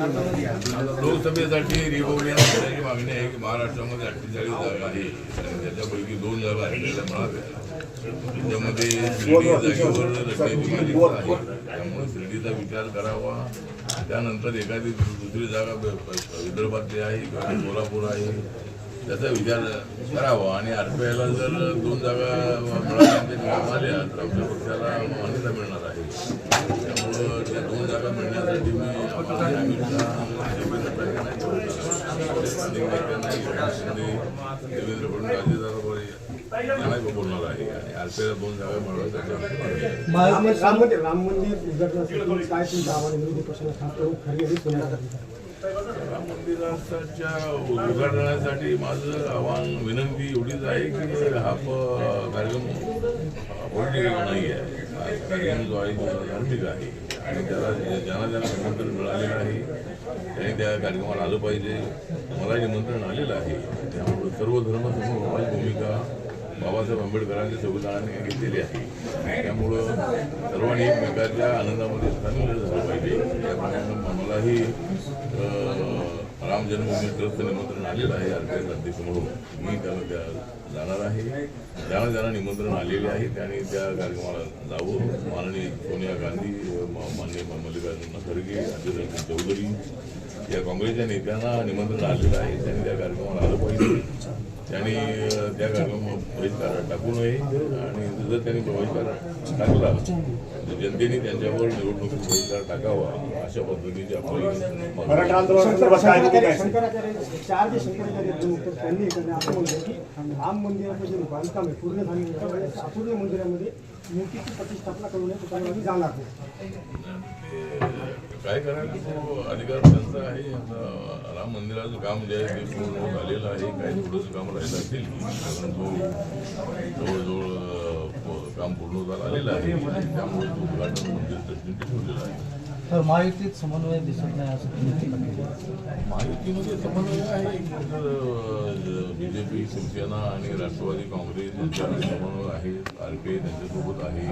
लोकसभेसाठी रिपब्लिकन पक्षाची मागणी आहे की महाराष्ट्रामध्ये अठ्ठेचाळीस जागा आहे. त्याच्यापैकी दोन जागा आपल्याला मिळाव्या त्याच्यामध्ये शिर्डी जागेवर लढण्याची मालिका आहे. त्यामुळे शिर्डीचा विचार करावा. त्यानंतर एखादी दुसरी जागा विदर्भातली आहे किंवा कोल्हापूर आहे. त्याचा विचार करावा. आणि आरपीआयला जर दोन जागा मिळाल्या तर आमच्या पक्षाला मान्यता मिळणार आहे त्यामुळं त्या दोन जागा मिळण्यासाठी मी आम्हाला अमित शहा देवेंद्र फडणवीस बोलणार आहे आणि आरपीआयला दोन जागा मिळवण्यासाठी राम मंदिर उद्घाटनासाठी काय तुमचं आव्हान विरोधी पक्षाला राम मंदिराच्या उद्घाटनासाठी माझं आव्हान विनंती एवढीच आहे की हा कार्यक्रम नाही आहे कार्यक्रम जो आहे. तो धार्मिक आहे आणि त्याला ज्यांना ज्यांना निमंत्रण मिळालेलं आहे. त्यांनी त्या कार्यक्रमाला आलं पाहिजे मला निमंत्रण आलेलं आहे त्यामुळे सर्व धर्म समूहाची भूमिका बाबासाहेब आंबेडकरांच्या संविधानाने घेतलेली आहे त्यामुळं सर्वांनी एकमेकाच्या आनंदामध्ये सामील झालं पाहिजे. त्याप्रमाणे मलाही राम जन्मभूमी ट्रस्ट निमंत्रण आलेलं आहे आरपीएल अध्यक्ष म्हणून मी त्याला त्या जाणार आहे. ज्यांना ज्यांना निमंत्रण आलेले आहे त्याने त्या कार्यक्रमाला जावं. माननीय सोनिया गांधी माननीय मल्लिकार्जुन खरगे अजित चौधरी या काँग्रेसच्या नेत्यांना निमंत्रण आलेलं आहे. त्यांनी त्या कार्यक्रमाला आलं पाहिजे. त्यांनी त्या कार्यक्रम बहिष्कार टाकू नये आणि जर त्यांनी बहिष्कार टाकला तर जनतेने त्यांच्यावर निवडणुकीत बहिष्कार टाकावा अशा पद्धतीची आपली राम मंदिराचं जे बांधकाम आहे. पूर्ण झालेलं आहे. अपूर्ण मंदिरामध्ये मूर्तीची प्रतिष्ठापना करून नये आम्ही जाणार नाही काय करायला तो अधिकार त्यांचा आहे. आता राम मंदिराचं काम जे आहे ते पूर्ण होत आलेलं आहे. काही थोडंसं काम राहिलं असेल कारण तो जवळजवळ काम पूर्ण होत आलेलं आहे. त्यामुळे तो उद्घाटन मंदिर ट्रस्टीने ठेवलेलं आहे. तर महायुतीत समन्वय दिसत नाही असं महायुतीमध्ये समन्वय आहे बीजेपी शिवसेना आणि राष्ट्रवादी काँग्रेस यांच्यामध्ये समन्वय आहे आर पी आय त्यांच्यासोबत आहे.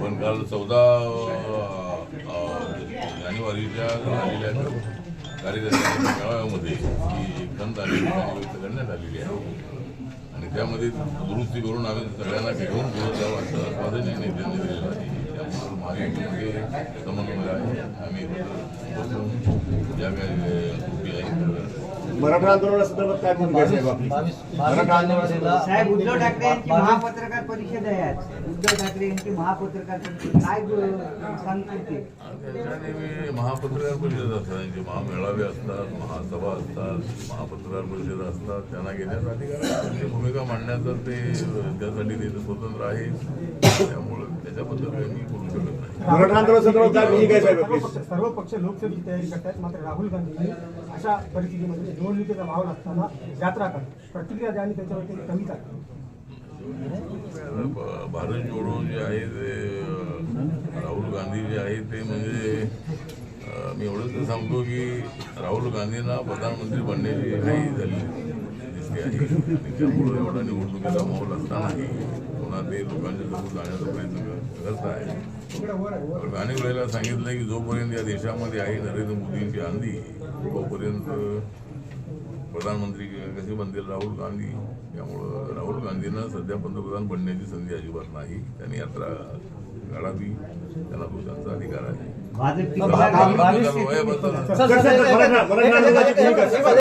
पण काल चौदा जानेवारीच्या झालेल्या कार्यकर्त्यांच्या मेळाव्यामध्ये ही खंत आलेली व्यक्त करण्यात आलेली आहे. आणि त्यामध्ये दुरुस्ती करून आम्ही सगळ्यांना घेऊन पुढे जावं असं आश्वासन नेत्यांनी दिलेलं आहे. त्यामुळे महायुतीमध्ये समन्वय आहे आम्ही बसून ज्या काही त्रुटी आहेत मराठा आंदोलनासंदर्भात काय भूमिका आहे? साहेब आपली? बावीस बावीस जानेवारीला साहेब उद्धव ठाकरे यांची महापत्रकार परिषद आहे आज. उद्धव ठाकरे यांची महापत्रकार परिषद. काय ग- सांगतील ते? त्याच्याने मी महापत्रकार परिषद असतात त्यांचे महामेळावे असतात महासभा असतात महापत्रकार परिषद असतात. त्यांना घेण्याचा अधिकार आहे. त्यांची भूमिका मांडण्याचा ते त्यासाठी ते स्वतंत्र आहे. त्यामुळं त्याच्याबद्दल काही मी बोलू मराठा सर्व? पक्ष सर्व पक्ष लोकसभेची तयारी करतायत. मात्र राहुल गांधींनी अशा परिस्थितीमध्ये निवडणुकीचा माहोल असताना यात्रा करतात प्रतिक्रिया द्या आणि त्याच्यावरती कमी भारत जोडो जे आहे ते राहुल गांधी जे आहे ते म्हणजे मी एवढंच तर सांगतो की राहुल गांधींना प्रधानमंत्री बनण्याची घाई झाली दिसते आहे. त्यामुळं एवढा निवडणुकीचा माहोल असतानाही पुन्हा ते लोकांच्या समोर जाण्याचा प्रयत्न कर- करत आहे पण अनेक वेळेला सांगितलं की जोपर्यंत या देशामध्ये आहे नरेंद्र मोदींची आंधी तोपर्यंत प्रधानमंत्री कसे बनतील राहुल गांधी त्यामुळं राहुल गांधींना सध्या पंतप्रधान बनण्याची संधी अजिबात नाही त्यांनी यात्रा काढावी त्यांना तो त्यांचा अधिकार आहे.